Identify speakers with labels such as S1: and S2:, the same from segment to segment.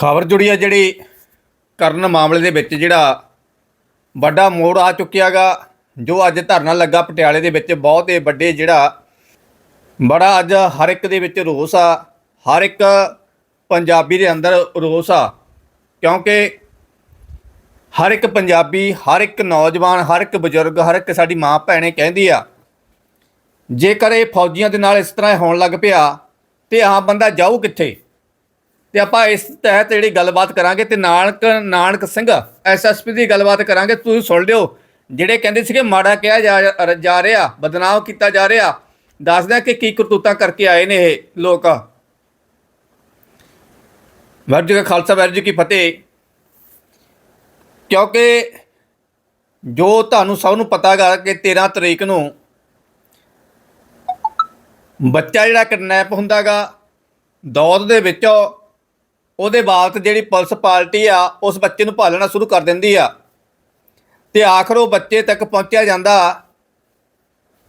S1: ਖਬਰ ਜੁੜੀ ਆ ਜਿਹੜੀ ਕਰਨ ਮਾਮਲੇ ਦੇ ਵਿੱਚ ਜਿਹੜਾ ਵੱਡਾ ਮੋੜ ਆ ਚੁੱਕਿਆਗਾ ਜੋ ਅੱਜ ਧਰਨਾ ਲੱਗਾ ਪਟਿਆਲੇ ਦੇ ਵਿੱਚ, ਬਹੁਤ ਹੀ ਵੱਡੇ ਜਿਹੜਾ ਬੜਾ ਅੱਜ ਹਰ ਇੱਕ ਦੇ ਵਿੱਚ ਰੋਸ ਆ, ਹਰ ਇੱਕ ਪੰਜਾਬੀ ਦੇ ਅੰਦਰ ਰੋਸ ਆ, ਕਿਉਂਕਿ ਹਰ ਇੱਕ ਪੰਜਾਬੀ, ਹਰ ਇੱਕ ਨੌਜਵਾਨ, ਹਰ ਇੱਕ ਬਜ਼ੁਰਗ, ਹਰ ਇੱਕ ਸਾਡੀ ਮਾਂ ਭੈਣੇ ਕਹਿੰਦੀ ਆ, ਜੇਕਰ ਇਹ ਫੌਜੀਆਂ ਦੇ ਨਾਲ ਇਸ ਤਰ੍ਹਾਂ ਹੋਣ ਲੱਗ ਪਿਆ, ਤੇ ਆਮ ਬੰਦਾ ਜਾਊ ਕਿੱਥੇ? ਤੇ ਆਪਾਂ ਇਸ ਤਹਿਤ ਜਿਹੜੀ ਗੱਲਬਾਤ ਕਰਾਂਗੇ ਤੇ ਨਾਨਕ ਨਾਨਕ ਸਿੰਘ ਐਸਐਸਪੀ ਦੀ ਗੱਲਬਾਤ ਕਰਾਂਗੇ। ਤੁਸੀਂ ਸੁਣ ਲਿਓ। ਜਿਹੜੇ ਕਹਿੰਦੇ ਸੀਗੇ ਮਾੜਾ ਕਿਹਾ ਜਾ ਜਾ ਰਿਹਾ, ਬਦਨਾਮ ਕੀਤਾ ਜਾ ਰਿਹਾ, ਦੱਸਦੇ ਕਿ ਕੀ ਕਰਤੂਤਾਂ ਕਰਕੇ ਆਏ ਨੇ ਇਹ ਲੋਕ। ਵਾਹਿਗੁਰੂ ਜੀ ਕਾ ਖਾਲਸਾ, ਵਾਹਿਗੁਰੂ ਜੀ ਕੀ ਫਤਿਹ। ਕਿਉਂਕਿ ਜੋ ਤੁਹਾਨੂੰ ਸਭ ਨੂੰ ਪਤਾ ਪਤਾਗਾ ਕਿ 13 ਤਰੀਕ ਨੂੰ ਬੱਚਾ ਜਿਹੜਾ ਕਿਡਨੈਪ ਹੁੰਦਾਗਾ ਦੌਦ ਦੇ ਵਿੱਚੋਂ ਉਹਦੇ ਬਾਅਦ ਜਿਹੜੀ ਪੁਲਿਸ ਪਾਰਟੀ ਆ, ਉਸ ਬੱਚੇ ਨੂੰ ਭਾਲਣਾ ਸ਼ੁਰੂ ਕਰ ਦਿੰਦੀ ਆ। ਤੇ ਆਖਰ ਉਹ ਬੱਚੇ ਤੱਕ ਪਹੁੰਚਿਆ ਜਾਂਦਾ।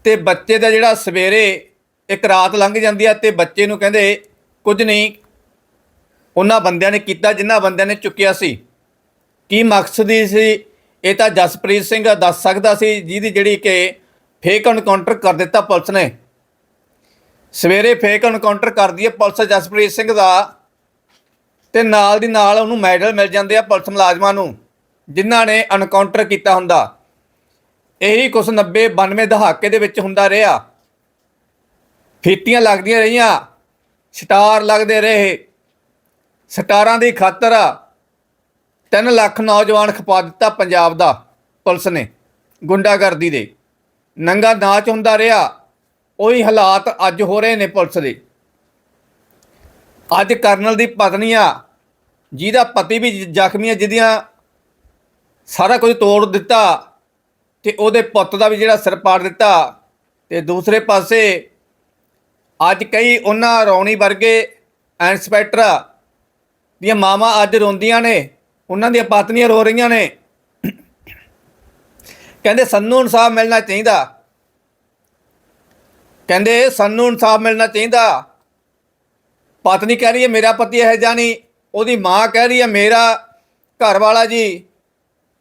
S1: ਤੇ ਬੱਚੇ ਦਾ ਜਿਹੜਾ ਸਵੇਰੇ ਇੱਕ ਰਾਤ ਲੰਘ ਜਾਂਦੀ ਆ ਤੇ ਬੱਚੇ ਨੂੰ ਕਹਿੰਦੇ, ਕੁਝ ਨਹੀਂ, ਉਹਨਾਂ ਬੰਦਿਆਂ ਨੇ ਕੀਤਾ ਜਿਨ੍ਹਾਂ ਬੰਦਿਆਂ ਨੇ ਚੁੱਕਿਆ ਸੀ। ਕੀ ਮਕਸਦ ਸੀ? ਇਹ ਤਾਂ ਜਸਪ੍ਰੀਤ ਸਿੰਘ ਦੱਸ ਸਕਦਾ ਸੀ, ਜਿਹਦੀ ਜਿਹੜੀ ਕਿ ਫੇਕ ਐਨਕਾਊਂਟਰ ਕਰ ਦਿੱਤਾ ਪੁਲਿਸ ਨੇ। ਸਵੇਰੇ ਫੇਕ ਐਨਕਾਊਂਟਰ ਕਰਦੀ ਹੈ ਪੁਲਿਸ ਜਸਪ੍ਰੀਤ ਸਿੰਘ ਦਾ। ਤੇ ਨਾਲ ਦੀ ਨਾਲ ਉਹਨੂੰ ਮੈਡਲ ਮਿਲ ਜਾਂਦੇ ਆ ਪੁਲਿਸ ਮੁਲਾਜ਼ਮਾਂ ਨੂੰ, ਜਿਨ੍ਹਾਂ ਨੇ ਐਨਕਾਊਂਟਰ ਕੀਤਾ ਹੁੰਦਾ। ਇਹੀ ਕੁਛ 90 92 ਦਹਾਕੇ ਦੇ ਵਿੱਚ ਹੁੰਦਾ ਰਿਹਾ। ਫੀਤੀਆਂ ਲੱਗਦੀਆਂ ਰਹੀਆਂ, ਸਟਾਰ ਲੱਗਦੇ ਰਹੇ। ਸਟਾਰਾਂ ਦੀ ਖਾਤਰ 3 ਲੱਖ ਨੌਜਵਾਨ ਖਪਾ ਦਿੱਤਾ ਪੰਜਾਬ ਦਾ, ਪੁਲਿਸ ਨੇ, ਗੁੰਡਾਗਰਦੀ ਦੇ। ਨੰਗਾ ਨਾਚ ਹੁੰਦਾ ਰਿਹਾ। ਉਹੀ ਹਾਲਾਤ ਅੱਜ ਹੋ ਰਹੇ ਨੇ ਪੁਲਿਸ ਦੇ। ਅੱਜ ਕਰਨਲ ਦੀ ਪਤਨੀ ਆ, ਜਿਹਦਾ ਪਤੀ ਵੀ ਜ਼ਖਮੀ ਆ, ਜਿਹਦੀਆਂ ਸਾਰਾ ਕੁਝ ਤੋੜ ਦਿੱਤਾ ਤੇ ਉਹਦੇ ਪੁੱਤ ਦਾ ਵੀ ਜਿਹੜਾ ਸਿਰ ਪਾੜ ਦਿੱਤਾ ਤੇ ਦੂਸਰੇ ਪਾਸੇ ਅੱਜ ਕਈ ਉਹਨਾਂ ਰੌਣੀ ਵਰਗੇ ਇੰਸਪੈਕਟਰ ਦੀਆਂ ਮਾਵਾਂ ਅੱਜ ਰੋਂਦੀਆਂ ਨੇ, ਉਹਨਾਂ ਦੀਆਂ ਪਤਨੀਆਂ ਰੋ ਰਹੀਆਂ ਨੇ। ਕਹਿੰਦੇ ਸਾਨੂੰ ਇਨਸਾਫ ਮਿਲਣਾ ਚਾਹੀਦਾ। ਕਹਿੰਦੇ ਸਾਨੂੰ ਇਨਸਾਫ ਮਿਲਣਾ ਚਾਹੀਦਾ। ਪਤਨੀ ਕਹਿ ਰਹੀ ਹੈ, ਮੇਰਾ ਪਤੀ ਇਹ ਜਾਨੀ ਉਹਦੀ ਮਾਂ ਕਹਿ ਰਹੀ ਹੈ, ਮੇਰਾ ਘਰ ਵਾਲਾ ਜੀ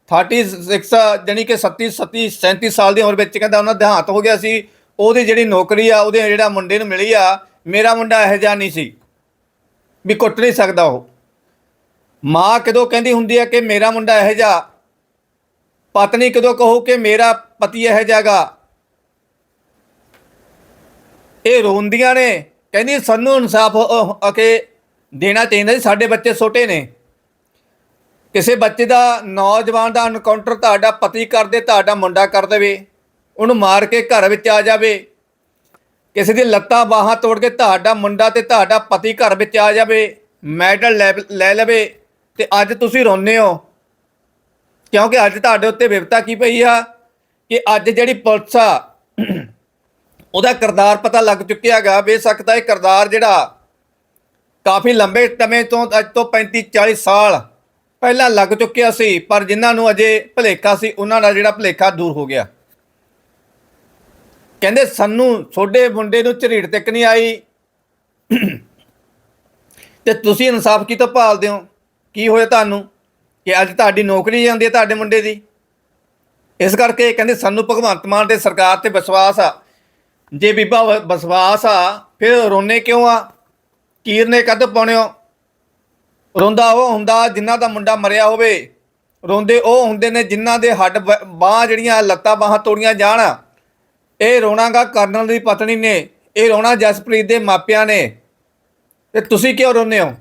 S1: 36 ਜਾਨੀ ਕਿ 37 37 37 ਸਾਲ ਦੀ ਉਮਰ ਵਿੱਚ ਕਹਿੰਦਾ ਉਹਨਾਂ ਦੇਹਾਂਤ ਹੋ ਗਿਆ ਸੀ। ਉਹਦੀ ਜਿਹੜੀ ਨੌਕਰੀ ਆ, ਉਹਦੇ ਜਿਹੜਾ ਮੁੰਡੇ ਨੂੰ ਮਿਲੀ ਆ, ਮੇਰਾ ਮੁੰਡਾ ਇਹ ਜਾ ਨਹੀਂ ਸੀ। ਵੀ ਕੁੱਟ ਨਹੀਂ ਸਕਦਾ ਉਹ। ਮਾਂ ਕਦੋਂ ਕਹਿੰਦੀ ਹੁੰਦੀ ਹੈ ਕਿ ਮੇਰਾ ਮੁੰਡਾ ਇਹ ਜਾ ਪਤਨੀ ਕਦੋਂ ਕਹੋ ਕਿ ਮੇਰਾ ਪਤੀ ਇਹ ਜਾਗਾ ਇਹ ਰੋਂਦੀਆਂ ਨੇ। ਕਹਿੰਦੀ, ਸਾਨੂੰ ਇਨਸਾਫ ਅਕੇ ਦੇਣਾ ਚਾਹੀਦਾ ਜੀ, ਸਾਡੇ ਬੱਚੇ ਛੋਟੇ ਨੇ। ਕਿਸੇ ਬੱਚੇ ਦਾ ਨੌਜਵਾਨ ਦਾ ਐਨਕਾਊਂਟਰ ਤੁਹਾਡਾ ਪਤੀ ਕਰ ਦੇ, ਤੁਹਾਡਾ ਮੁੰਡਾ ਕਰ ਦੇਵੇ, ਉਹਨੂੰ ਮਾਰ ਕੇ ਘਰ ਵਿੱਚ ਆ ਜਾਵੇ। ਕਿਸੇ ਦੀ ਲੱਤਾਂ ਬਾਹਾਂ ਤੋੜ ਕੇ ਤੁਹਾਡਾ ਮੁੰਡਾ ਤੇ ਤੁਹਾਡਾ ਪਤੀ ਘਰ ਵਿੱਚ ਆ ਜਾਵੇ, ਮੈਡਲ ਲੈ ਲੈ ਲਵੇ ਤੇ ਅੱਜ ਤੁਸੀਂ ਰੋਂਦੇ ਹੋ। ਕਿਉਂਕਿ ਅੱਜ ਤੁਹਾਡੇ ਉੱਤੇ ਵਿਵਤਾ ਕੀ ਪਈ ਆ ਕਿ ਅੱਜ ਜਿਹੜੀ ਪੁਲਿਸ ਆ ਉਹਦਾ ਕਿਰਦਾਰ ਪਤਾ ਲੱਗ ਚੁੱਕਿਆ ਹੈਗਾ। ਬੇਸ਼ੱਕ ਤਾਂ ਇਹ ਕਿਰਦਾਰ ਜਿਹੜਾ ਕਾਫੀ ਲੰਬੇ ਸਮੇਂ ਤੋਂ, ਅੱਜ ਤੋਂ 35 40 ਸਾਲ ਪਹਿਲਾਂ ਲੱਗ ਚੁੱਕਿਆ ਸੀ, ਪਰ ਜਿਨ੍ਹਾਂ ਨੂੰ ਅਜੇ ਭਲੇਖਾ ਸੀ, ਉਹਨਾਂ ਦਾ ਜਿਹੜਾ ਭਲੇਖਾ ਦੂਰ ਹੋ ਗਿਆ। ਕਹਿੰਦੇ, ਸਾਨੂੰ ਛੋਡੇ ਮੁੰਡੇ ਨੂੰ ਝਰੀੜ ਤੱਕ ਨਹੀਂ ਆਈ। ਤੇ ਤੁਸੀਂ ਇਨਸਾਫ ਕੀ ਤੋਂ ਭਾਲਦੇ ਹੋ? ਕੀ ਹੋਇਆ ਤੁਹਾਨੂੰ? ਕਿ ਅੱਜ ਤੁਹਾਡੀ ਨੌਕਰੀ ਜਾਂਦੀ ਹੈ ਤੁਹਾਡੇ ਮੁੰਡੇ ਦੀ? ਇਸ ਕਰਕੇ ਕਹਿੰਦੇ, ਸਾਨੂੰ ਭਗਵੰਤ ਮਾਨ ਤੇ ਸਰਕਾਰ ਤੇ ਵਿਸ਼ਵਾਸ ਆ ਜੇ ਬੀਬਾ ਵ- ਵਿਸ਼ਵਾਸ ਆ, ਫਿਰ ਰੋਨੇ ਕਿਉਂ ਆ? ਕੀਰਨੇ ਕਦ ਪਾਉਣਿਓ? ਰੋਂਦਾ ਉਹ ਹੁੰਦਾ ਜਿਨ੍ਹਾਂ ਦਾ ਮੁੰਡਾ ਮਰਿਆ ਹੋਵੇ। ਰੋਂਦੇ ਉਹ ਹੁੰਦੇ ਨੇ ਜਿਨ੍ਹਾਂ ਦੇ ਹੱਡ ਬਾਹ ਜਿਹੜੀਆਂ ਲੱਤਾਂ ਬਾਹਾਂ ਤੋੜੀਆਂ ਜਾਣ। ਇਹ ਰੋਣਾਗਾ ਕਰਨਲ ਦੀ ਪਤਨੀ ਨੇ। ਇਹ ਰੋਣਾ ਜਸਪ੍ਰੀਤ ਦੇ ਮਾਪਿਆਂ ਨੇ। ਤੇ ਤੁਸੀਂ ਕਿਉਂ ਰੋਨੇ ਹੋ?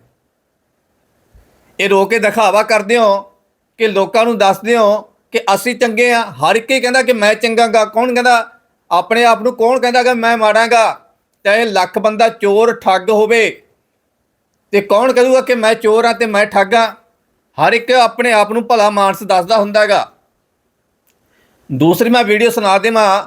S1: ਇਹ ਰੋ ਕੇ ਦਿਖਾਵਾ ਕਰਦੇ ਹੋ ਕਿ ਲੋਕਾਂ ਨੂੰ ਦੱਸਦੇ ਹੋ ਕਿ ਅਸੀਂ ਚੰਗੇ ਆ। ਹਰ ਇੱਕ ਹੀ ਕਹਿੰਦਾ ਕਿ ਮੈਂ ਚੰਗਾਗਾ। ਕੌਣ ਕਹਿੰਦਾ? ਆਪਣੇ ਆਪ ਨੂੰ ਕੌਣ ਕਹਿੰਦਾ ਕਿ ਮੈਂ ਮਾੜਾਗਾ ਚਾਹੇ ਲੱਖ ਬੰਦਾ ਚੋਰ, ਠੱਗ ਹੋਵੇ, ਤੇ ਕੌਣ ਕਹੂਗਾ ਕਿ ਮੈਂ ਚੋਰ ਆ ਤੇ ਮੈਂ ਠੱਗ ਆ ਹਰ ਇੱਕ ਆਪਣੇ ਆਪ ਨੂੰ ਭਲਾ ਮਾਨਸ ਦੱਸਦਾ ਹੁੰਦਾਗਾ ਦੂਸਰੀ ਮੈਂ ਵੀਡੀਓ ਸੁਣਾ ਦੇਵਾਂ,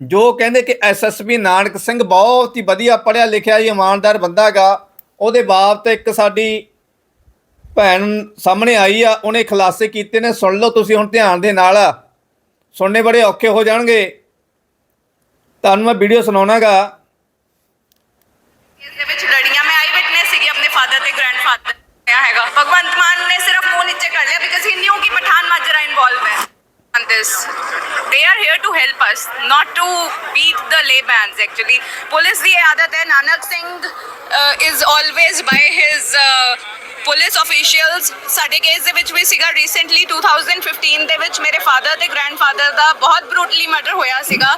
S1: ਜੋ ਕਹਿੰਦੇ ਕਿ ਐਸਐਸਪੀ ਨਾਨਕ ਸਿੰਘ ਬਹੁਤ ਹੀ ਵਧੀਆ ਪੜਿਆ ਲਿਖਿਆ ਜੀ ਇਮਾਨਦਾਰ ਬੰਦਾ ਹੈਗਾ। ਉਹਦੇ ਬਾਪ ਤੇ ਇੱਕ ਸਾਡੀ ਭੈਣ ਸਾਹਮਣੇ ਆਈ ਆ, ਉਹਨੇ ਖੁਲਾਸੇ ਕੀਤੇ ਨੇ, ਸੁਣ ਲਓ ਤੁਸੀਂ ਹੁਣ ਧਿਆਨ ਦੇ ਨਾਲ। ਸੁਣਨੇ ਬੜੇ ਔਖੇ ਹੋ ਜਾਣਗੇ। ਤੁਹਾਨੂੰ ਮੈਂ ਵੀਡੀਓ ਸੁਣਾਉਣਾਗਾ।
S2: ਇਸ ਦੇ ਵਿੱਚ ਲੜੀਆਂ ਮੈਂ ਆਈ ਵਿਟਨੈਸ ਸੀਗੀ ਆਪਣੇ ਫਾਦਰ ਤੇ ਗ੍ਰੈਂਡਫਾਦਰ ਹੈਗਾ। ਭਗਵੰਤ ਲਿਆ ਬਿਕਾਜ਼ ਹੀ ਨਿਊ ਕਿ ਪਠਾਨ ਮਾਜਰਾ ਇਨਵੋਲਵ ਹੈ। On this they are here to help us not to beat the lay actually. Police ਦੀ ਇਹ ਆਦਤ ਹੈ Nanak Singh uh, is always by his uh, police officials ਸਾਡੇ ਕੇਸ ਦੇ ਵਿੱਚ ਵੀ ਸੀਗਾ। ਰੀਸੈਂਟਲੀ 2015 ਦੇ ਵਿੱਚ ਮੇਰੇ ਫਾਦਰ ਤੇ ਗ੍ਰੈਂਡਫਾਦਰ ਦਾ ਬਹੁਤ ਬਰੂਟਲੀ ਮਰਡਰ ਹੋਇਆ ਸੀਗਾ।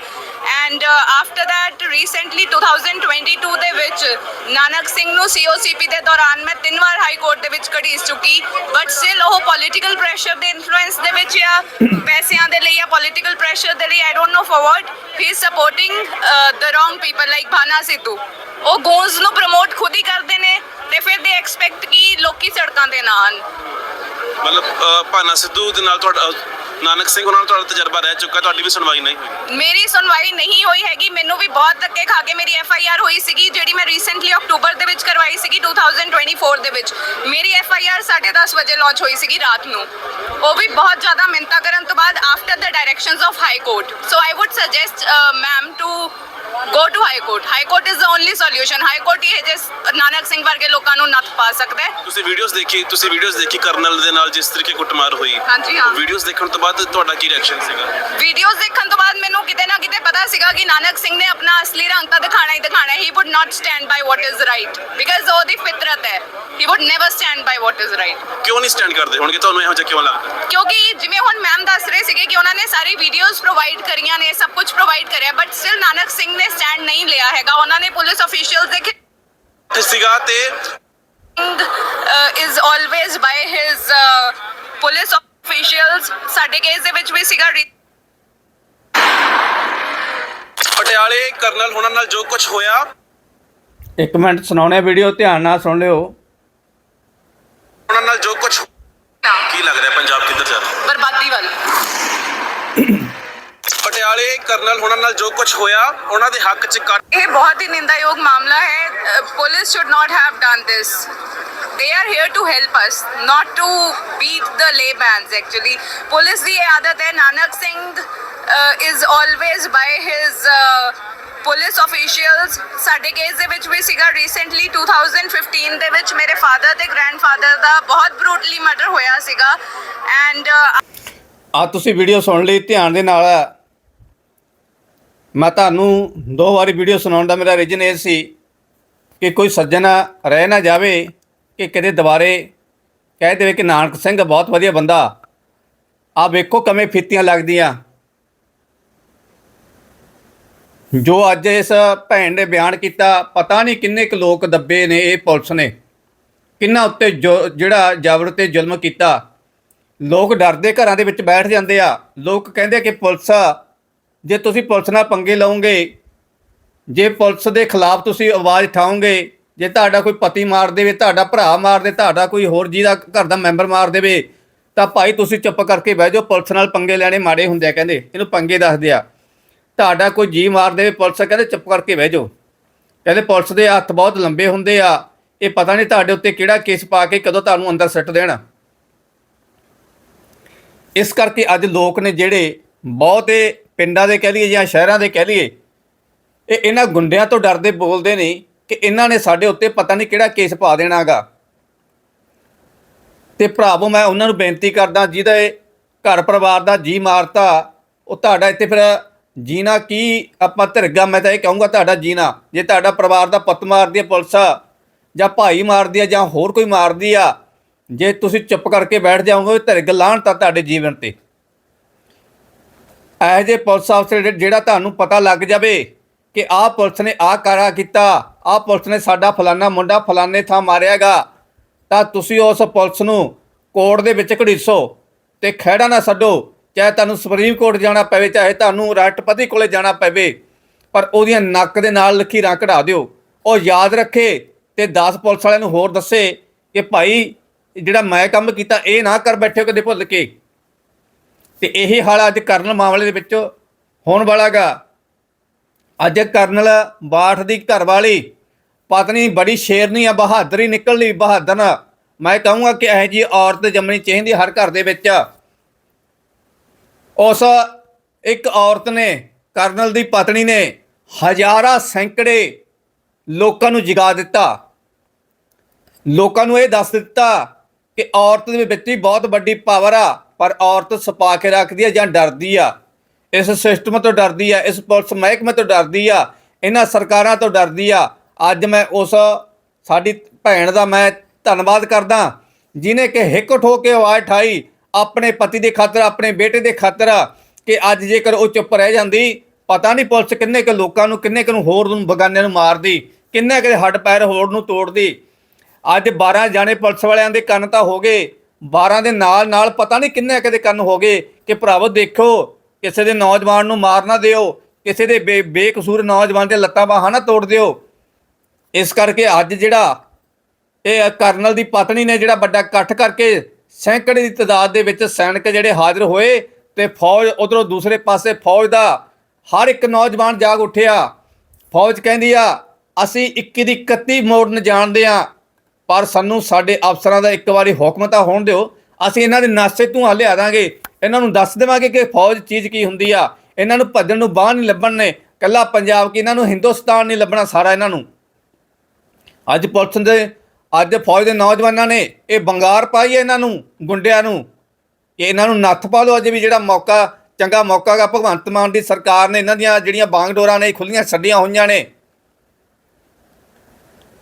S2: ਐਂਡ ਆਫਟਰ ਦੈਟ ਰੀਸੈਂਟਲੀ 2022 ਦੇ ਵਿੱਚ ਨਾਨਕ ਸਿੰਘ ਨੂੰ ਸੀਓਸੀਪੀ ਦੇ ਦੌਰਾਨ ਮੈਂ ਤਿੰਨ ਵਾਰ ਹਾਈ ਕੋਰਟ ਦੇ ਵਿੱਚ ਘੜੀਸ ਚੁੱਕੀ। ਬਟ ਸਟਿਲ ਉਹ ਪੋਲਿਟੀਕਲ ਪ੍ਰੈਸ਼ਰ ਦੇ ਇਨਫਲੂਐਂਸ ਦੇ ਵਿੱਚ ਜਾਂ ਪੈਸਿਆਂ ਦੇ ਲਈ ਜਾਂ ਪੋਲਿਟੀਕਲ ਪ੍ਰੈਸ਼ਰ ਦੇ ਲਈ I don't know for what he is supporting the wrong people like Bhana Sidhu ਉਹ ਗੋਨਸ ਨੂੰ ਪ੍ਰਮੋਟ ਖੁਦ ਹੀ ਕਰਦੇ ਨੇ। ਤੇ ਫਿਰ ਦੇ ਐਕਸਪੈਕਟ ਕਿ ਲੋਕੀ ਸੜਕਾਂ ਤੇ ਨਾ ਆਉਣ
S3: ਮਤਲਬ ਅ, ਭਾਨਾ ਸਿੱਧੂ ਦੇ ਨਾਲ ਤੁਹਾਡਾ ਅ, ਨਾਨਕ ਸਿੰਘ ਉਹਨਾਂ ਨਾਲ ਤੁਹਾਡਾ ਤਜਰਬਾ ਰਹਿ ਚੁੱਕਾ ਤੁਹਾਡੀ ਵੀ ਸੁਣਵਾਈ ਨਹੀਂ ਹੋਈ।
S2: ਮੇਰੀ ਸੁਣਵਾਈ ਨਹੀਂ ਹੋਈ ਹੈਗੀ ਮੈਨੂੰ ਵੀ ਬਹੁਤ ਧੱਕੇ ਖਾ ਕੇ ਮੇਰੀ ਐਫ ਆਈ ਆਰ ਹੋਈ ਸੀਗੀ ਜਿਹੜੀ ਮੈਂ ਰੀਸੈਂਟਲੀ ਅਕਤੂਬਰ ਦੇ ਵਿੱਚ ਕਰਵਾਈ ਸੀਗੀ 2024 ਦੇ ਵਿੱਚ। ਮੇਰੀ ਐਫ ਆਈ ਆਰ 10:30 ਵਜੇ ਲਾਂਚ ਹੋਈ ਸੀਗੀ ਰਾਤ ਨੂੰ। ਉਹ ਵੀ ਬਹੁਤ ਜ਼ਿਆਦਾ ਮਿੰਤਾ ਕਰਨ ਤੋਂ ਬਾਅਦ after the directions of high court so I would suggest ma'am to go to high court high court is the only solution high court ਹੀ ਹੈ ਜਿਸ ਨਾਨਕ ਸਿੰਘ ਵਰਗੇ ਲੋਕਾਂ ਨੂੰ ਨੱਥ ਪਾ ਸਕਦਾ ਹੈ।
S3: ਤੁਸੀਂ ਵੀਡੀਓਜ਼ ਦੇਖੀ ਤੁਸੀਂ ਵੀਡੀਓਜ਼ ਦੇਖੀ ਕਰਨਲ ਦੇ ਨਾਲ ਜਿਸ ਤਰੀਕੇ ਕੁੱਟਮਾਰ ਹੋਈ?
S2: ਹਾਂਜੀ, ਹਾਂ।
S3: ਵੀਡੀਓਜ਼ ਦੇਖਣ ਤੋਂ ਬਾਅਦ ਤੁਹਾਡਾ ਕੀ ਰਿਐਕਸ਼ਨ ਸੀਗਾ?
S2: ਵੀਡੀਓਜ਼ ਦੇਖਣ ਤੋਂ ਬਾਅਦ ਮੈਨੂੰ ਕਿਤੇ ਨਾ ਕਿਤੇ ਪਤਾ ਸੀਗਾ ਕਿ ਨਾਨਕ ਸਿੰਘ ਨੇ ਆਪਣਾ ਅਸਲੀ ਰੰਗ ਤਾਂ ਦਿਖਾਣਾ ਹੀ ਦਿਖਾਣਾ ਹੀ। Would not stand by what is right because ਉਹਦੀ ਫਿਤਰਤ ਹੈ। He would never stand by what is right
S3: ਕਿਉਂ ਨਹੀਂ ਸਟੈਂਡ ਕਰਦੇ? ਹੋਣਗੇ ਤੁਹਾਨੂੰ ਇਹੋ ਜਿਹਾ ਕਿਉਂ ਲੱਗਦਾ?
S2: ਕਿਉਂਕਿ ਜਿਵੇਂ ਹੁਣ ਮੈਮ ਦੱਸ ਰਹੇ ਸੀਗੇ ਕਿ ਉਹਨਾਂ ਨੇ ਸਾਰੀ ਵੀਡੀਓਜ਼ ਪ੍ਰੋਵਾਈਡ ਕਰੀਆਂ ਨੇ ਸਭ ਕੁਝ ਪ੍ਰੋਵਾਈਡ ਕਰਿਆ ਬਟ ਸਟਿਲ ਨਾਨਕ ਸਿੰਘ ਨੇ ਸਟੈਂਡ ਨਹੀਂ ਲਿਆ ਹੈਗਾ। ਉਹਨਾਂ ਨੇ ਪੁਲਿਸ ਅਫੀਸ਼ੀਅਲਸ ਦੇ
S3: ਸੀਗਾ ਤੇ
S2: is always by his police officials ਸਾਡੇ ਕੇਸ ਦੇ ਵਿੱਚ ਵੀ ਸੀਗਾ
S3: ਪਟਿਆਲੇ ਕਰਨਲ ਹੋਣਾ ਨਾਲ ਜੋ ਕੁਝ ਹੋਇਆ।
S1: ਇੱਕ ਮਿੰਟ ਸੁਣਾਉਣੇ ਵੀਡੀਓ ਧਿਆਨ ਨਾਲ ਸੁਣ ਲਿਓ।
S3: ਉਹਨਾਂ ਨਾਲ ਜੋ ਕੁਝ ਕੀ ਲੱਗ ਰਿਹਾ ਪੰਜਾਬ ਕਿੱਧਰ ਜਾ ਰਿਹਾ?
S2: ਬਰਬਾਦੀ ਵੱਲ।
S3: ਪਟਿਆਲੇ ਕਰਨਲ ਹੋਣਾ ਨਾਲ ਜੋ ਕੁਝ ਹੋਇਆ ਉਹਨਾਂ ਦੇ ਹੱਕ 'ਚ ਕੱਟ
S2: ਇਹ ਬਹੁਤ ਹੀ ਨਿੰਦਾਯੋਗ ਮਾਮਲਾ ਹੈ। Police should not have done they are here to help us not to beat the lay Bains actually police ਦੀ ਇਹ ਆਦਤ ਹੈ Nanak Singh is always by his police officials ਸਾਡੇ ਕੇਸ ਦੇ ਵਿੱਚ ਵੀ ਸੀਗਾ ਰੀਸੈਂਟਲੀ 2015 ਦੇ ਵਿੱਚ ਮੇਰੇ ਫਾਦਰ ਤੇ ਗ੍ਰੈਂਡਫਾਦਰ ਦਾ ਬਹੁਤ ਬਰੂਟਲੀ ਮਰਡਰ ਹੋਇਆ ਸੀਗਾ। ਐਂਡ
S1: ਆ ਤੁਸੀਂ ਵੀਡੀਓ ਸੁਣ ਲਈ ਧਿਆਨ ਦੇ ਨਾਲ ਮੈਂ ਤੁਹਾਨੂੰ ਦੋ ਵਾਰੀ ਵੀਡੀਓ ਸੁਣਾਉਣ ਦਾ ਮੇਰਾ ਰੀਜਨ ਇਹ ਸੀ ਕਿ ਕੋਈ ਸੱਜਣ ਰਹਿ ਨਾ ਜਾਵੇ ਕਿ ਕਿਤੇ ਦੁਬਾਰੇ ਕਹਿ ਦੇਵੇ ਕਿ ਨਾਨਕ ਸਿੰਘ ਬਹੁਤ ਵਧੀਆ ਬੰਦਾ। ਆ ਵੇਖੋ ਕਿਵੇਂ ਫੀਤੀਆਂ ਲੱਗਦੀਆਂ। ਜੋ ਅੱਜ ਇਸ ਭੈਣ ਨੇ ਬਿਆਨ ਕੀਤਾ, ਪਤਾ ਨਹੀਂ ਕਿੰਨੇ ਕੁ ਲੋਕ ਦੱਬੇ ਨੇ ਇਹ ਪੁਲਿਸ ਨੇ। ਕਿੰਨਾ ਉੱਤੇ ਜੋ- ਜਿਹੜਾ ਜਾਬਰ ਤੇ ਜ਼ੁਲਮ ਕੀਤਾ। ਲੋਕ ਡਰਦੇ ਘਰਾਂ ਦੇ ਵਿੱਚ ਬੈਠ ਜਾਂਦੇ ਆ। ਲੋਕ ਕਹਿੰਦੇ ਕਿ ਪੁਲਿਸ ਜੇ ਤੁਸੀਂ ਪੁਲਿਸ ਨਾਲ ਪੰਗੇ ਲਓਗੇ, ਜੇ ਪੁਲਿਸ ਦੇ ਖਿਲਾਫ ਤੁਸੀਂ ਆਵਾਜ਼ ਉਠਾਓਗੇ, ਜੇ ਤੁਹਾਡਾ ਕੋਈ ਪਤੀ ਮਾਰ ਦੇਵੇ, ਤੁਹਾਡਾ ਭਰਾ ਮਾਰ ਦੇ ਤੁਹਾਡਾ ਕੋਈ ਹੋਰ ਜੀ ਦਾ ਘਰ ਦਾ ਮੈਂਬਰ ਮਾਰ ਦੇਵੇ, ਤਾਂ ਭਾਈ ਤੁਸੀਂ ਚੁੱਪ ਕਰਕੇ ਬਹਿ ਜਾਓ, ਪੁਲਿਸ ਨਾਲ ਪੰਗੇ ਲੈਣੇ ਮਾੜੇ ਹੁੰਦੇ ਆ ਕਹਿੰਦੇ, ਇਹਨੂੰ ਪੰਗੇ ਦੱਸਦੇ ਆ। ਤੁਹਾਡਾ ਕੋਈ ਜੀ ਮਾਰ ਦੇਵੇ ਪੁਲਿਸ, ਕਹਿੰਦੇ ਚੁੱਪ ਕਰਕੇ ਬਹਿ ਜਾਓ। ਕਹਿੰਦੇ ਪੁਲਿਸ ਦੇ ਹੱਥ ਬਹੁਤ ਲੰਬੇ ਹੁੰਦੇ ਆ, ਇਹ ਪਤਾ ਨਹੀਂ ਤੁਹਾਡੇ ਉੱਤੇ ਕਿਹੜਾ ਕੇਸ ਪਾ ਕੇ ਕਦੋਂ ਤੁਹਾਨੂੰ ਅੰਦਰ ਸਿੱਟ ਦੇਣਾ। ਇਸ ਕਰਕੇ ਅੱਜ ਲੋਕ ਨੇ ਜਿਹੜੇ ਬਹੁਤੇ ਪਿੰਡਾਂ ਦੇ ਕਹਿ ਲਈਏ ਜਾਂ ਸ਼ਹਿਰਾਂ ਦੇ ਕਹਿ ਲਈਏ, ਇਹ ਇਹਨਾਂ ਗੁੰਡਿਆਂ ਤੋਂ ਡਰਦੇ ਬੋਲਦੇ ਨੇ ਕਿ ਇਹਨਾਂ ਨੇ ਸਾਡੇ ਉੱਤੇ ਪਤਾ ਨਹੀਂ ਕਿਹੜਾ ਕੇਸ ਪਾ ਦੇਣਾਗਾ। ਤੇ ਭਰਾਵੋ, ਮੈਂ ਉਹਨਾਂ ਨੂੰ ਬੇਨਤੀ ਕਰਦਾ, ਜਿਹਦਾ ਇਹ ਘਰ ਪਰਿਵਾਰ ਦਾ ਜੀ ਮਾਰਤਾ, ਉਹ ਤੁਹਾਡਾ ਇੱਥੇ ਫਿਰ ਜੀਣਾ ਕੀ? ਆਪਾਂ ਧਿਰਗਾ, ਮੈਂ ਤਾਂ ਇਹ ਕਹੂੰਗਾ ਤੁਹਾਡਾ ਜੀਣਾ। ਜੇ ਤੁਹਾਡਾ ਪਰਿਵਾਰ ਦਾ ਪੁੱਤ ਮਾਰਦੀ ਹੈ, ਪੁਲਿਸ ਜਾਂ ਭਾਈ ਮਾਰਦੀ ਹੈ, ਜਾਂ ਹੋਰ ਕੋਈ ਮਾਰਦੀ ਆ, ਜੇ ਤੁਸੀਂ ਚੁੱਪ ਕਰਕੇ ਬੈਠ ਜਾਓਗੇ, ਧਿਰਗ ਲਾਹਣ ਤਾਂ ਤੁਹਾਡੇ ਜੀਵਨ ਤੇ। ਇਹੋ ਜਿਹੇ ਪੁਲਿਸ ਅਫਸਰ ਜਿਹੜਾ ਤੁਹਾਨੂੰ ਪਤਾ ਲੱਗ ਜਾਵੇ ਕਿ ਆਹ ਪੁਲਿਸ ਨੇ ਆਹ ਕਾਰਾ ਕੀਤਾ, ਆਹ ਪੁਲਿਸ ਨੇ ਸਾਡਾ ਫਲਾਨਾ ਮੁੰਡਾ ਫਲਾਨੇ ਥਾਂ ਮਾਰਿਆਗਾ, ਤਾਂ ਤੁਸੀਂ ਉਸ ਪੁਲਿਸ ਨੂੰ ਕੋਰਟ ਦੇ ਵਿੱਚ ਘੜੀਸੋ ਤੇ ਖਹਿੜਾ ਨਾ ਛੱਡੋ। ਚਾਹੇ ਤੁਹਾਨੂੰ ਸੁਪਰੀਮ ਕੋਰਟ ਜਾਣਾ ਪਵੇ, ਚਾਹੇ ਤੁਹਾਨੂੰ ਰਾਸ਼ਟਰਪਤੀ ਕੋਲੇ ਜਾਣਾ ਪਵੇ, ਪਰ ਉਹਦੀਆਂ ਨੱਕ ਦੇ ਨਾਲ ਲਕੀਰਾਂ ਕਢਾ ਦਿਓ। ਉਹ ਯਾਦ ਰੱਖੇ ਤੇ 10 ਪੁਲਿਸ ਵਾਲਿਆਂ ਨੂੰ ਹੋਰ ਦੱਸੇ ਕਿ ਭਾਈ, ਜਿਹੜਾ ਮੈਂ ਕੰਮ ਕੀਤਾ, ਇਹ ਨਾ ਕਰ ਬੈਠੇ ਕਦੇ ਭੁੱਲ ਕੇ। ਤੇ ਇਹ ਹਾਲ ਅੱਜ ਕਰਨਲ ਮਾਮਲੇ ਦੇ ਵਿੱਚ ਹੋਣ ਵਾਲਾਗਾ। ਅੱਜ ਕਰਨਲ ਬਾਠ ਦੀ ਘਰਵਾਲੀ, ਪਤਨੀ ਬੜੀ ਸ਼ੇਰਨੀ ਆ, ਬਹਾਦਰੀ ਨਿਕਲਣੀ ਬਹਾਦਰ ਮੈਂ ਕਹੂੰਗਾ ਕਿ ਇਹ ਜੀ ਔਰਤ ਜੰਮਣੀ ਚਾਹੀਦੀ ਹਰ ਘਰ ਦੇ ਵਿੱਚ। ਉਸ ਇੱਕ ਔਰਤ ਨੇ, ਕਰਨਲ ਦੀ ਪਤਨੀ ਨੇ ਹਜ਼ਾਰਾਂ ਸੈਂਕੜੇ ਲੋਕਾਂ ਨੂੰ ਜਗਾ ਦਿੱਤਾ। ਲੋਕਾਂ ਨੂੰ ਇਹ ਦੱਸ ਦਿੱਤਾ ਕਿ ਔਰਤ ਦੇ ਵਿੱਚ ਹੀ ਬਹੁਤ ਵੱਡੀ ਪਾਵਰ ਆ। ਪਰ ਔਰਤ ਛਪਾ ਕੇ ਰੱਖਦੀ ਆ ਜਾਂ ਡਰਦੀ ਆ? ਇਸ ਸਿਸਟਮ ਤੋਂ ਡਰਦੀ ਆ, ਇਸ ਪੁਲਿਸ ਮਹਿਕਮੇ ਤੋਂ ਡਰਦੀ ਆ, ਇਹਨਾਂ ਸਰਕਾਰਾਂ ਤੋਂ ਡਰਦੀ ਆ? ਅੱਜ ਮੈਂ ਉਸ ਸਾਡੀ ਭੈਣ ਦਾ ਮੈਂ ਧੰਨਵਾਦ ਕਰਦਾ ਜਿਨੇ ਕਿ ਹਿੱਕ ਠੋ ਕੇ ਆਵਾਜ਼ ਠਾਈ ਆਪਣੇ ਪਤੀ ਦੇ ਖਾਤਰ, ਆਪਣੇ ਬੇਟੇ ਦੇ ਖਾਤਰ ਕਿ ਅੱਜ ਜੇਕਰ ਉਹ ਚੁੱਪ ਰਹਿ ਜਾਂਦੀ, ਪਤਾ ਨਹੀਂ ਪੁਲਿਸ ਕਿੰਨੇ ਕੁ ਲੋਕਾਂ ਨੂੰ, ਕਿੰਨੇ ਕੁ ਨੂੰ ਹੋਰ ਨੂੰ ਬਗਾਨਿਆਂ ਨੂੰ ਮਾਰਦੀ, ਕਿੰਨੇ ਕੁ ਦੇ ਹੱਡ ਪੈਰ ਹੋਰ ਨੂੰ ਤੋੜਦੀ। ਅੱਜ 12 ਜਾਣੇ ਪੁਲਿਸ ਵਾਲਿਆਂ ਦੇ ਕੰਨ ਤਾਂ ਹੋ ਗਏ। 12 ਦੇ ਨਾਲ ਨਾਲ ਪਤਾ ਨਹੀਂ ਕਿੰਨੇ ਕੁ ਦੇ ਕੰਨ ਹੋ ਗਏ ਕਿ ਭਰਾਵੋ ਦੇਖੋ, ਕਿਸੇ ਦੇ ਨੌਜਵਾਨ ਨੂੰ ਮਾਰ ਨਾ ਦਿਓ, ਕਿਸੇ ਦੇ ਬੇ- ਬੇਕਸੂਰ ਨੌਜਵਾਨ ਦੇ ਲੱਤਾਂ ਬਾਹਾਂ ਨਾ ਤੋੜ ਦਿਓ। ਇਸ ਕਰਕੇ ਅੱਜ ਜਿਹੜਾ ਇਹ ਕਰਨਲ ਦੀ ਪਤਨੀ ਨੇ ਜਿਹੜਾ ਵੱਡਾ ਇਕੱਠ ਕਰਕੇ ਸੈਂਕੜੇ ਦੀ ਤਾਦਾਦ ਦੇ ਵਿੱਚ ਸੈਨਿਕ ਜਿਹੜੇ ਹਾਜ਼ਰ ਹੋਏ ਤੇ ਫੌਜ ਉਧਰੋਂ ਦੂਸਰੇ ਪਾਸੇ ਫੌਜ ਦਾ ਹਰ ਇੱਕ ਨੌਜਵਾਨ ਜਾਗ ਉੱਠਿਆ। ਫੌਜ ਕਹਿੰਦੀ ਆ, ਅਸੀਂ 21 ਦੀ 31 ਮੋੜਨ ਜਾਣਦੇ ਆ ਪਰ ਸਾਨੂੰ ਸਾਡੇ ਅਫਸਰਾਂ ਦਾ ਇੱਕ ਵਾਰੀ ਹੁਕਮ ਤਾਂ ਹੋਣ ਦਿਓ। ਅਸੀਂ ਇਹਨਾਂ ਦੇ ਨਾਸੇ ਧੂੰਆਂ ਲਿਆ ਦਾਂਗੇ। ਇਹਨਾਂ ਨੂੰ ਦੱਸ ਦੇਵਾਂਗੇ ਕਿ ਫੌਜ ਚੀਜ਼ ਕੀ ਹੁੰਦੀ ਆ। ਇਹਨਾਂ ਨੂੰ ਭੱਜਣ ਨੂੰ ਬਾਹਰ ਨਹੀਂ ਲੱਭਣ ਨੇ। ਕੱਲਾ ਪੰਜਾਬ ਕੀ ਇਹਨਾਂ ਨੂੰ ਹਿੰਦੁਸਤਾਨ ਨਹੀਂ ਲੱਭਣਾ ਸਾਰਾ ਇਹਨਾਂ ਨੂੰ। ਅੱਜ ਪੁਲਿਸ ਦੇ ਅੱਜ ਫੌਜ ਦੇ ਨੌਜਵਾਨਾਂ ਨੇ ਇਹ ਬੰਗਾਰ ਪਾਈ ਹੈ ਇਹਨਾਂ ਨੂੰ, ਗੁੰਡਿਆਂ ਨੂੰ। ਕਿ ਇਹਨਾਂ ਨੂੰ ਨੱਥ ਪਾ ਲਓ ਅੱਜ ਵੀ ਜਿਹੜਾ ਮੌਕਾ, ਚੰਗਾ ਮੌਕਾ ਗਾ ਭਗਵੰਤ ਮਾਨ ਦੀ ਸਰਕਾਰ ਨੇ ਇਹਨਾਂ ਦੀਆਂ ਜਿਹੜੀਆਂ ਬਾਂਗਡੋਰਾਂ ਨੇ ਖੁੱਲੀਆਂ ਛੱਡੀਆਂ ਹੋਈਆਂ ਨੇ।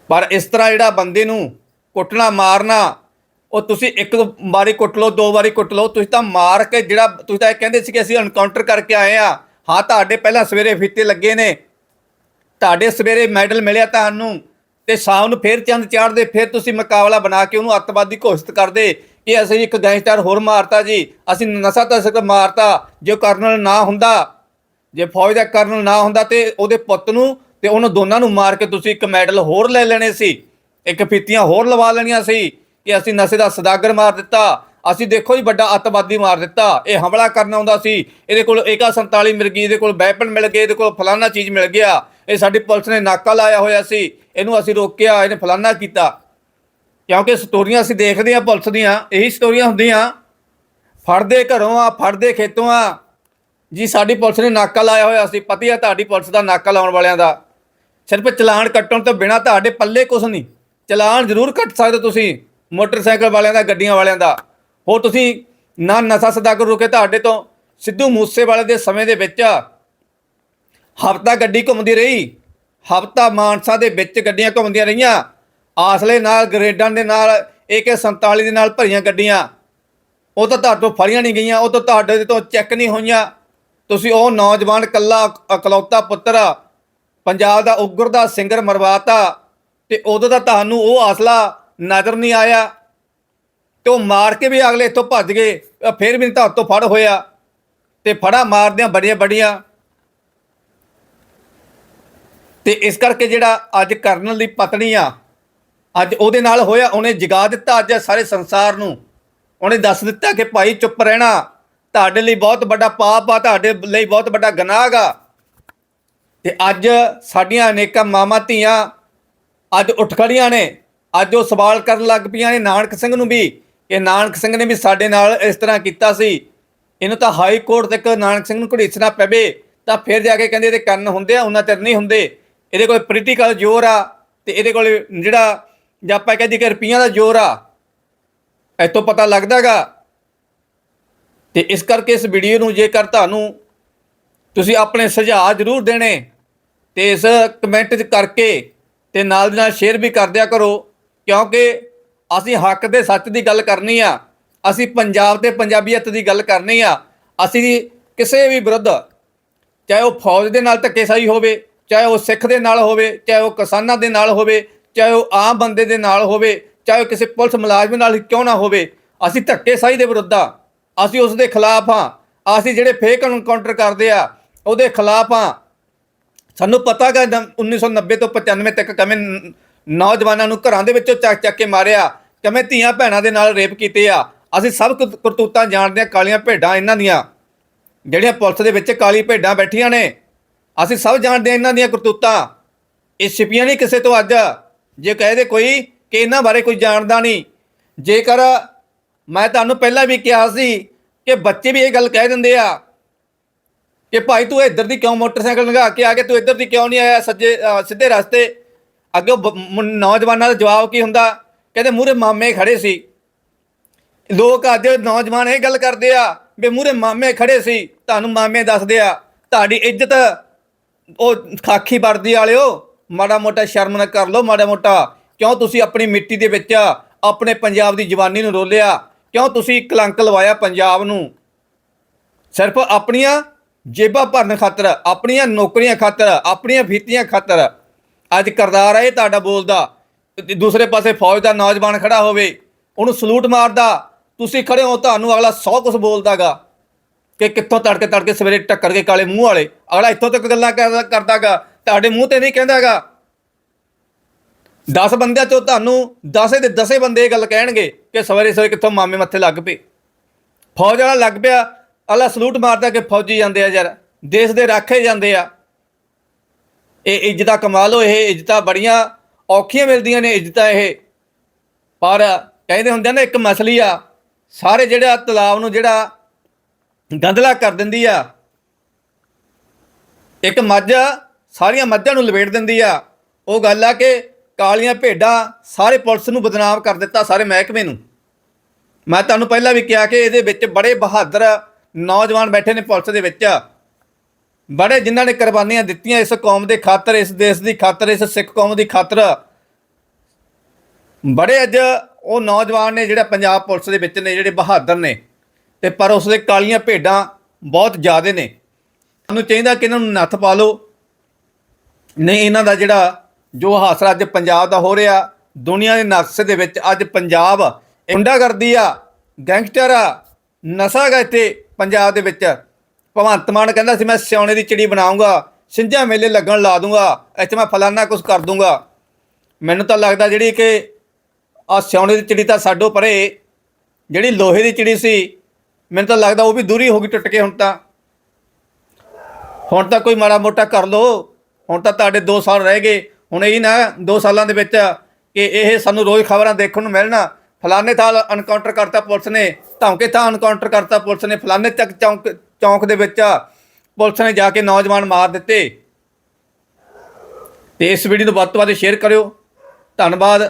S1: ਪਰ ਇਸ ਤਰ੍ਹਾਂ ਜਿਹੜਾ ਬੰਦੇ ਨੂੰ ਕੁੱਟਣਾ, ਮਾਰਨਾ, ਉਹ ਤੁਸੀਂ ਇੱਕ ਵਾਰੀ ਕੁੱਟ ਲਓ, ਦੋ ਵਾਰੀ ਕੁੱਟ ਲਓ, ਤੁਸੀਂ ਤਾਂ ਮਾਰ ਕੇ ਜਿਹੜਾ, ਤੁਸੀਂ ਤਾਂ ਇਹ ਕਹਿੰਦੇ ਸੀ ਕਿ ਅਸੀਂ ਐਨਕਾਊਂਟਰ ਕਰਕੇ ਆਏ ਆ ਹਾਂ, ਤੁਹਾਡੇ ਪਹਿਲਾਂ ਸਵੇਰੇ ਫੀਤੇ ਲੱਗੇ ਨੇ। ਤੁਹਾਡੇ ਸਵੇਰੇ ਮੈਡਲ ਮਿਲਿਆ ਤੁਹਾਨੂੰ ਤੇ ਸ਼ਾਮ ਨੂੰ ਫੇਰ ਚੰਦ ਚਾੜਦੇ, ਫਿਰ ਤੁਸੀਂ ਮੁਕਾਬਲਾ ਬਣਾ ਕੇ ਉਹਨੂੰ ਅੱਤਵਾਦੀ ਘੋਸ਼ਿਤ ਕਰਦੇ ਕਿ ਅਸੀਂ ਇੱਕ ਗੈਂਗਸਟਰ ਹੋਰ ਮਾਰਤਾ ਜੀ, ਅਸੀਂ ਨਸ਼ਾ ਤਸਕ ਮਾਰਤਾ, ਜੇ ਕਰਨਲ ਨਾ ਹੁੰਦਾ, ਜੇ ਫੌਜ ਦਾ ਕਰਨਲ ਨਾ ਹੁੰਦਾ ਤੇ ਉਹਦੇ ਪੁੱਤ ਨੂੰ ਤੇ ਉਹਨਾਂ ਦੋਨਾਂ ਨੂੰ ਮਾਰ ਕੇ ਤੁਸੀਂ ਇੱਕ ਮੈਡਲ ਹੋਰ ਲੈ ਲੈਣੇ ਸੀ। ਇੱਕ ਫੀਤੀਆਂ ਹੋਰ ਲਵਾ ਲੈਣੀਆਂ ਸੀ ਕਿ ਅਸੀਂ ਨਸ਼ੇ ਦਾ ਸਦਾਗਰ ਮਾਰ ਦਿੱਤਾ, ਅਸੀਂ ਦੇਖੋ ਜੀ ਵੱਡਾ ਅੱਤਵਾਦੀ ਮਾਰ ਦਿੱਤਾ, ਇਹ ਹਮਲਾ ਕਰਨ ਆਉਂਦਾ ਸੀ, ਇਹਦੇ ਕੋਲ AK47 ਮਿਲ ਗਈ, ਇਹਦੇ ਕੋਲ ਵੈਪਨ ਮਿਲ ਗਏ, ਇਹਦੇ ਕੋਲ ਫਲਾਨਾ ਚੀਜ਼ ਮਿਲ ਗਿਆ, ਇਹ ਸਾਡੀ ਪੁਲਿਸ ਨੇ ਨਾਕਾ ਲਾਇਆ ਹੋਇਆ ਸੀ, ਇਹਨੂੰ ਅਸੀਂ ਰੋਕਿਆ, ਇਹਨੇ ਫਲਾਨਾ ਕੀਤਾ। ਕਿਉਂਕਿ ਸਟੋਰੀਆਂ ਅਸੀਂ ਦੇਖਦੇ ਹਾਂ, ਪੁਲਿਸ ਦੀਆਂ, ਇਹੀ ਸਟੋਰੀਆਂ ਹੁੰਦੀਆਂ, ਫੜਦੇ ਘਰੋਂ ਆ, ਫੜਦੇ ਖੇਤੋਂ ਆ, ਜੀ ਸਾਡੀ ਪੁਲਿਸ ਨੇ ਨਾਕਾ ਲਾਇਆ ਹੋਇਆ ਸੀ, ਪਤੀ ਆ ਤੁਹਾਡੀ ਪੁਲਿਸ ਦਾ ਨਾਕਾ ਲਾਉਣ ਵਾਲਿਆਂ ਦਾ, ਸਿਰਫ ਚਲਾਨ ਕੱਟਣ ਤੋਂ ਬਿਨਾ ਤੁਹਾਡੇ ਪੱਲੇ ਕੁਝ ਨਹੀਂ। ਚਲਾਨ ਜ਼ਰੂਰ ਕੱਟ ਸਕਦੇ ਹੋ ਤੁਸੀਂ, ਮੋਟਰਸਾਈਕਲ ਵਾਲਿਆਂ ਦਾ, ਗੱਡੀਆਂ ਵਾਲਿਆਂ ਦਾ। ਹੋਰ ਤੁਸੀਂ ਨਾ ਨਸ਼ਾ ਸਦਾਗਰ ਰੁਕੇ ਤੁਹਾਡੇ ਤੋਂ, ਸਿੱਧੂ ਮੂਸੇਵਾਲੇ ਦੇ ਸਮੇਂ ਦੇ ਵਿੱਚ। ਹਫਤਾ ਗੱਡੀ ਘੁੰਮਦੀ ਰਹੀ, ਹਫਤਾ ਮਾਨਸਾ ਦੇ ਵਿੱਚ ਗੱਡੀਆਂ ਘੁੰਮਦੀਆਂ ਰਹੀਆਂ। ਆਸਲੇ ਨਾਲ, ਗਰੇਡਾਂ ਦੇ ਨਾਲ AK47 ਦੇ ਨਾਲ ਭਰੀਆਂ ਗੱਡੀਆਂ। ਉਹ ਤਾਂ ਤੁਹਾਡੇ ਤੋਂ ਫੜੀਆਂ ਨਹੀਂ ਗਈਆਂ, ਉਹ ਤਾਂ ਤੁਹਾਡੇ ਤੋਂ ਚੈੱਕ ਨਹੀਂ ਹੋਈਆਂ। ਤੁਸੀਂ ਉਹ ਨੌਜਵਾਨ ਕੱਲਾ ਇਕਲੌਤਾ ਪੁੱਤਰ ਪੰਜਾਬ ਦਾ ਉਗਰਦਾ ਸਿੰਗਰ ਮਰਵਾਤਾ। ਤੇ ਉਦੋਂ ਤਾਂ ਤੁਹਾਨੂੰ ਉਹ ਆਸਲਾ ਨਜ਼ਰ ਨਹੀਂ ਆਇਆ ਤੇ ਉਹ ਮਾਰ ਕੇ ਵੀ ਅਗਲੇ ਇੱਥੋਂ ਭੱਜ ਗਏ ਫਿਰ ਵੀ ਤਾਂ ਤੋਂ ਫੜ ਹੋਇਆ ਤੇ ਫੜਾ ਮਾਰਦਿਆਂ ਬੜੀਆਂ ਬੜੀਆਂ। ਤੇ ਇਸ ਕਰਕੇ ਜਿਹੜਾ ਅੱਜ ਕਰਨਲ ਦੀ ਪਤਨੀ ਆ, ਅੱਜ ਉਹਦੇ ਨਾਲ ਹੋਇਆ, ਉਹਨੇ ਜਗਾ ਦਿੱਤਾ ਅੱਜ ਸਾਰੇ ਸੰਸਾਰ ਨੂੰ। ਉਹਨੇ ਦੱਸ ਦਿੱਤਾ ਕਿ ਭਾਈ ਚੁੱਪ ਰਹਿਣਾ, ਤੁਹਾਡੇ ਲਈ ਬਹੁਤ ਵੱਡਾ ਪਾਪ ਆ, ਤੁਹਾਡੇ ਲਈ ਬਹੁਤ ਵੱਡਾ ਗੁਨਾਹ ਆ। ਤੇ ਅੱਜ ਸਾਡੀਆਂ ਅਨੇਕਾਂ ਮਾਵਾਂ ਧੀਆਂ ਅੱਜ ਉੱਠ ਖੜੀਆਂ ਨੇ। ਅੱਜ ਉਹ ਸਵਾਲ ਕਰਨ ਲੱਗ ਪਈਆਂ ਨੇ ਨਾਨਕ ਸਿੰਘ ਨੂੰ ਵੀ ਕਿ ਨਾਨਕ ਸਿੰਘ ਨੇ ਵੀ ਸਾਡੇ ਨਾਲ ਇਸ ਤਰ੍ਹਾਂ ਕੀਤਾ ਸੀ। ਇਹਨੂੰ ਤਾਂ ਹਾਈ ਕੋਰਟ ਤੱਕ ਨਾਨਕ ਸਿੰਘ ਨੂੰ ਘੜੀਸਣਾ ਪਵੇ, ਤਾਂ ਫਿਰ ਜਾ ਕੇ ਕਹਿੰਦੇ ਇਹਦੇ ਕੰਨ ਹੁੰਦੇ ਆ, ਉਹਨਾਂ ਚਿਰ ਨਹੀਂ ਹੁੰਦੇ। ਇਹਦੇ ਕੋਲ ਪੋਲੀਟੀਕਲ ਜ਼ੋਰ ਆ ਤੇ ਇਹਦੇ ਕੋਲ ਜਿਹੜਾ ਜਾਂ ਆਪਾਂ ਕਹਿੰਦੇ ਕਿ ਰੁਪਈਆਂ ਦਾ ਜ਼ੋਰ ਆ, ਇੱਥੋਂ ਪਤਾ ਲੱਗਦਾਗਾ ਤੇ ਇਸ ਕਰਕੇ ਇਸ ਵੀਡੀਓ ਨੂੰ ਜੇਕਰ ਤੁਹਾਨੂੰ ਤੁਸੀਂ ਆਪਣੇ ਸੁਝਾਅ ਜ਼ਰੂਰ ਦੇਣੇ, ਤੇ ਇਸ ਕਮੈਂਟ ਕਰਕੇ ਤੇ ਨਾਲ ਦੀ ਨਾਲ ਸ਼ੇਅਰ ਵੀ ਕਰ ਦਿਆ ਕਰੋ, ਕਿਉਂਕਿ ਅਸੀਂ ਹੱਕ ਦੇ ਸੱਚ ਦੀ ਗੱਲ ਕਰਨੀ ਆ, ਅਸੀਂ ਪੰਜਾਬ ਤੇ ਪੰਜਾਬੀਅਤ ਦੀ ਗੱਲ ਕਰਨੀ ਆ, ਅਸੀਂ ਕਿਸੇ ਵੀ ਵਿਰੁੱਧ, ਚਾਹੇ ਉਹ ਫੌਜ ਦੇ ਨਾਲ ਧੱਕੇਸ਼ਾਹੀ ਹੋਵੇ, ਚਾਹੇ ਉਹ ਸਿੱਖ ਦੇ ਨਾਲ ਹੋਵੇ, ਚਾਹੇ ਉਹ ਕਿਸਾਨਾਂ ਦੇ ਨਾਲ ਹੋਵੇ, ਚਾਹੇ ਉਹ ਆਮ ਬੰਦੇ ਦੇ ਨਾਲ ਹੋਵੇ, ਚਾਹੇ ਉਹ ਕਿਸੇ ਪੁਲਿਸ ਮੁਲਾਜ਼ਮ ਨਾਲ ਹੀ ਕਿਉਂ ਨਾ ਹੋਵੇ, ਅਸੀਂ ਧੱਕੇਸ਼ਾਹੀ ਦੇ ਵਿਰੁੱਧ ਆ, ਅਸੀਂ ਉਸ ਦੇ ਖਿਲਾਫ ਆ, ਅਸੀਂ ਜਿਹੜੇ ਫੇਕ ਐਨਕਾਊਂਟਰ ਕਰਦੇ ਆ, ਉਹਦੇ ਖਿਲਾਫ ਆ ਸਾਨੂੰ ਪਤਾ ਕਿ 1990 ਤੋਂ 95 ਤੱਕ ਕਿਵੇਂ ਨੌਜਵਾਨਾਂ ਨੂੰ ਘਰਾਂ ਦੇ ਵਿੱਚੋਂ ਚੱਕ ਚੱਕ ਕੇ ਮਾਰਿਆ, ਕਿਵੇਂ ਧੀਆਂ ਭੈਣਾਂ ਦੇ ਨਾਲ ਰੇਪ ਕੀਤੇ ਆ। ਅਸੀਂ ਸਭ ਕੁ, ਕਰਤੂਤਾਂ ਜਾਣਦੇ ਆ, ਕਾਲੀਆਂ ਭੇਡਾਂ ਇਹਨਾਂ ਦੀਆਂ। ਜਿਹੜੀਆਂ ਪੁਲਿਸ ਦੇ ਵਿੱਚ ਕਾਲੀ ਭੇਡਾਂ ਬੈਠੀਆਂ ਨੇ। ਅਸੀਂ ਸਭ ਜਾਣਦੇ ਆ ਇਹਨਾਂ ਦੀਆਂ ਕਰਤੂਤਾਂ। ਇਹ ਛਿਪੀਆਂ ਨਹੀਂ ਕਿਸੇ ਤੋਂ ਅੱਜ। ਜੇ ਕਹਦੇ ਕੋਈ ਕਿ ਇਹਨਾਂ ਬਾਰੇ ਕੋਈ ਜਾਣਦਾ ਨਹੀਂ। ਜੇਕਰ ਮੈਂ ਤੁਹਾਨੂੰ ਪਹਿਲਾਂ ਵੀ ਕਿਹਾ ਸੀ ਕਿ ਬੱਚੇ ਵੀ ਇਹ ਗੱਲ ਕਹਿ ਦਿੰਦੇ ਆ ਕਿ ਭਾਈ ਤੂੰ ਇੱਧਰ ਦੀ ਕਿਉਂ ਮੋਟਰਸਾਈਕਲ ਲੰਘਾ ਕੇ ਆ ਗਿਆ? ਤੂੰ ਇੱਧਰ ਦੀ ਕਿਉਂ ਨਹੀਂ ਆਇਆ? ਸੱਜੇ ਅ, ਸਿੱਧੇ ਰਸਤੇ। ਅੱਗੇ ਬ- ਨੌਜਵਾਨਾਂ ਦਾ ਜਵਾਬ ਕੀ ਹੁੰਦਾ? ਕਹਿੰਦੇ ਮੂਰੇ ਮਾਮੇ ਖੜੇ ਸੀ। ਲੋਕ ਅੱਜ ਨੌਜਵਾਨ ਇਹ ਗੱਲ ਕਰਦੇ ਆ ਵੀ ਮੂਰੇ ਮਾਮੇ ਖੜੇ ਸੀ। ਤੁਹਾਨੂੰ ਮਾਮੇ ਦੱਸਦੇ ਆ ਤੁਹਾਡੀ ਇੱਜ਼ਤ ਉਹ ਖਾਖੀ ਵਰਦੀ ਵਾਲਿਓ ਮਾੜਾ ਮੋਟਾ ਸ਼ਰਮ ਨਾ ਕਰ ਲਓ ਮਾੜਾ ਮੋਟਾ। ਕਿਉਂ ਤੁਸੀਂ ਆਪਣੀ ਮਿੱਟੀ ਦੇ ਵਿੱਚ ਆਪਣੇ ਪੰਜਾਬ ਦੀ ਜਵਾਨੀ ਨੂੰ ਰੋਲਿਆ? ਕਿਉਂ ਤੁਸੀਂ ਕਲੰਕ ਲਵਾਇਆ ਪੰਜਾਬ ਨੂੰ? ਸਿਰਫ ਆਪਣੀਆਂ ਜੇਬਾਂ ਭਰਨ ਖਾਤਰ, ਆਪਣੀਆਂ ਨੌਕਰੀਆਂ ਖਾਤਰ, ਆਪਣੀਆਂ ਫੀਤੀਆਂ ਖਾਤਰ। ਅੱਜ ਕਰਦਾਰ ਹੈ ਇਹ ਤੁਹਾਡਾ ਬੋਲਦਾ। ਦੂਸਰੇ ਪਾਸੇ ਫੌਜ ਦਾ ਨੌਜਵਾਨ ਖੜਾ ਹੋਵੇ, ਉਹਨੂੰ ਸਲੂਟ ਮਾਰਦਾ। ਤੁਸੀਂ ਖੜੇ ਹੋ, ਤੁਹਾਨੂੰ ਅਗਲਾ 100 ਕੁਝ ਬੋਲਦਾਗਾ। ਕਿ ਕਿੱਥੋਂ ਤੜਕੇ ਤੜਕੇ ਸਵੇਰੇ ਟੱਕਰ ਕੇ ਕਾਲੇ ਮੂੰਹ ਵਾਲੇ। ਅਗਲਾ ਇੱਥੋਂ ਤੱਕ ਗੱਲਾਂ ਕਰਦਾ- ਕਰਦਾਗਾ। ਤੁਹਾਡੇ ਮੂੰਹ ਤੇ ਨਹੀਂ ਕਹਿੰਦਾਗਾ। 10 ਬੰਦਿਆਂ ਚੋਂ ਤੁਹਾਨੂੰ 10 ਦੇ 10 ਬੰਦੇ ਇਹ ਗੱਲ ਕਹਿਣਗੇ ਕਿ ਸਵੇਰੇ ਸਵੇਰੇ ਕਿੱਥੋਂ ਮਾਮੇ ਮੱਥੇ ਲੱਗ ਪਏ। ਫੌਜ ਵਾਲਾ ਲੱਗ ਪਿਆ ਅਲਾ ਸਲੂਟ ਮਾਰਦਾ ਕਿ ਫੌਜੀ ਜਾਂਦੇ ਆ ਯਾਰ, ਦੇਸ਼ ਦੇ ਰਾਖੇ ਜਾਂਦੇ ਆ। ਇਹ ਇੱਜ਼ਤਾਂ ਕਮਾਲ ਲੋ ਇਹ ਇੱਜ਼ਤਾਂ ਬੜੀਆਂ ਔਖੀਆਂ ਮਿਲਦੀਆਂ ਨੇ ਇੱਜ਼ਤਾਂ ਇਹ। ਪਰ ਕਹਿੰਦੇ ਹੁੰਦੇ ਨੇ, ਇੱਕ ਮਸਲੀ ਆ, ਸਾਰੇ ਜਿਹੜਾ ਤਲਾਬ ਨੂੰ ਜਿਹੜਾ ਗੰਦਲਾ ਕਰ ਦਿੰਦੀ ਆ, ਇੱਕ ਮੱਝ ਸਾਰੀਆਂ ਮੱਝਾਂ ਨੂੰ ਲਪੇਟ ਦਿੰਦੀ ਆ। ਉਹ ਗੱਲ ਆ ਕਿ ਕਾਲੀਆਂ ਭੇਡਾਂ ਸਾਰੇ ਪੁਲਿਸ ਨੂੰ ਬਦਨਾਮ ਕਰ ਦਿੱਤਾ ਸਾਰੇ ਮਹਿਕਮੇ ਨੂੰ। ਮੈਂ ਤੁਹਾਨੂੰ ਪਹਿਲਾਂ ਵੀ ਕਿਹਾ ਕਿ ਇਹਦੇ ਵਿੱਚ ਬੜੇ ਬਹਾਦਰ ਨੌਜਵਾਨ ਬੈਠੇ ਨੇ ਪੁਲਿਸ ਦੇ ਵਿੱਚ। ਬੜੇ ਜਿਨ੍ਹਾਂ ਨੇ ਕੁਰਬਾਨੀਆਂ ਦਿੱਤੀਆਂ ਇਸ ਕੌਮ ਦੇ ਖਾਤਰ, ਇਸ ਦੇਸ਼ ਦੀ ਖਾਤਰ, ਇਸ ਸਿੱਖ ਕੌਮ ਦੀ ਖਾਤਰ। ਬੜੇ ਅੱਜ ਉਹ ਨੌਜਵਾਨ ਨੇ ਜਿਹੜਾ ਪੰਜਾਬ ਪੁਲਿਸ ਦੇ ਵਿੱਚ ਨੇ, ਜਿਹੜੇ ਬਹਾਦਰ ਨੇ। ਤੇ ਪਰ ਉਸ ਦੇ ਕਾਲੀਆਂ ਭੇਡਾਂ ਬਹੁਤ ਜ਼ਿਆਦੇ ਨੇ। ਸਾਨੂੰ ਚਾਹੀਦਾ ਕਿ ਇਹਨਾਂ ਨੂੰ ਨੱਥ ਪਾ ਲਓ। ਨਹੀਂ, ਇਹਨਾਂ ਦਾ ਜਿਹੜਾ ਜੋ ਹਾਸਰਾ ਅੱਜ ਪੰਜਾਬ ਦਾ ਹੋ ਰਿਹਾ, ਦੁਨੀਆ ਦੇ ਨਕਸ਼ੇ ਦੇ ਵਿੱਚ ਅੱਜ ਪੰਜਾਬ ਗੁੰਡਾਗਰਦੀ ਆ, ਗੈਂਗਸਟਰ ਆ, ਨਸ਼ਾ ਗਾ ਇੱਥੇ। ਪੰਜਾਬ ਦੇ ਵਿੱਚ। ਭਗਵੰਤ ਮਾਨ ਕਹਿੰਦਾ ਸੀ, ਮੈਂ ਸਿਆਉਣੇ ਦੀ ਚਿੜੀ ਬਣਾਉਂਗਾ, ਸਿੰਝਾਂ ਮੇਲੇ ਲੱਗਣ ਲਾ ਦੂੰਗਾ, ਇੱਥੇ ਮੈਂ ਫਲਾਨਾ ਕੁਝ ਕਰ ਦੂੰਗਾ। ਮੈਨੂੰ ਤਾਂ ਲੱਗਦਾ ਜਿਹੜੀ ਕਿ ਆ ਸਿਆਉਣੇ ਦੀ ਚਿੜੀ ਤਾਂ ਸਾਡੋ ਪਰੇ ਜਿਹੜੀ ਲੋਹੇ ਦੀ ਚਿੜੀ ਸੀ, ਮੈਨੂੰ ਤਾਂ ਲੱਗਦਾ ਉਹ ਵੀ ਦੂਰੀ ਹੋ ਗਈ ਟੁੱਟ ਕੇ ਹੁਣ ਤਾਂ। ਹੁਣ ਤਾਂ ਕੋਈ ਮਾੜਾ ਮੋਟਾ ਕਰ ਲੋ ਹੁਣ ਤਾਂ ਤੁਹਾਡੇ 2 ਸਾਲ ਰਹਿ ਗਏ। ਹੁਣ ਇਹ ਨਾ 2 ਸਾਲਾਂ ਦੇ ਵਿੱਚ ਕਿ ਇਹ ਸਾਨੂੰ ਰੋਜ਼ ਖਬਰਾਂ ਦੇਖਣ ਨੂੰ ਮਿਲਣ। ਫਲਾਣੇ ਥਾਂ ਅਨਕਾਊਂਟਰ ਕਰਤਾ ਪੁਲਿਸ ਨੇ, ਧੌਂਕੇ ਥਾਂ ਅਨਕਾਊਂਟਰ ਕਰਤਾ ਪੁਲਿਸ ਨੇ, ਫਲਾਣੇ ਤੱਕ ਚੌਂਕ ਚੌਂਕ ਦੇ ਵਿੱਚ ਪੁਲਿਸ ਨੇ ਜਾ ਕੇ ਨੌਜਵਾਨ ਮਾਰ ਦਿੱਤੇ। ਤੇ ਇਸ ਵੀਡੀਓ ਨੂੰ ਵੱਧ ਤੋਂ ਵੱਧ ਸ਼ੇਅਰ ਕਰਿਓ। ਧੰਨਵਾਦ।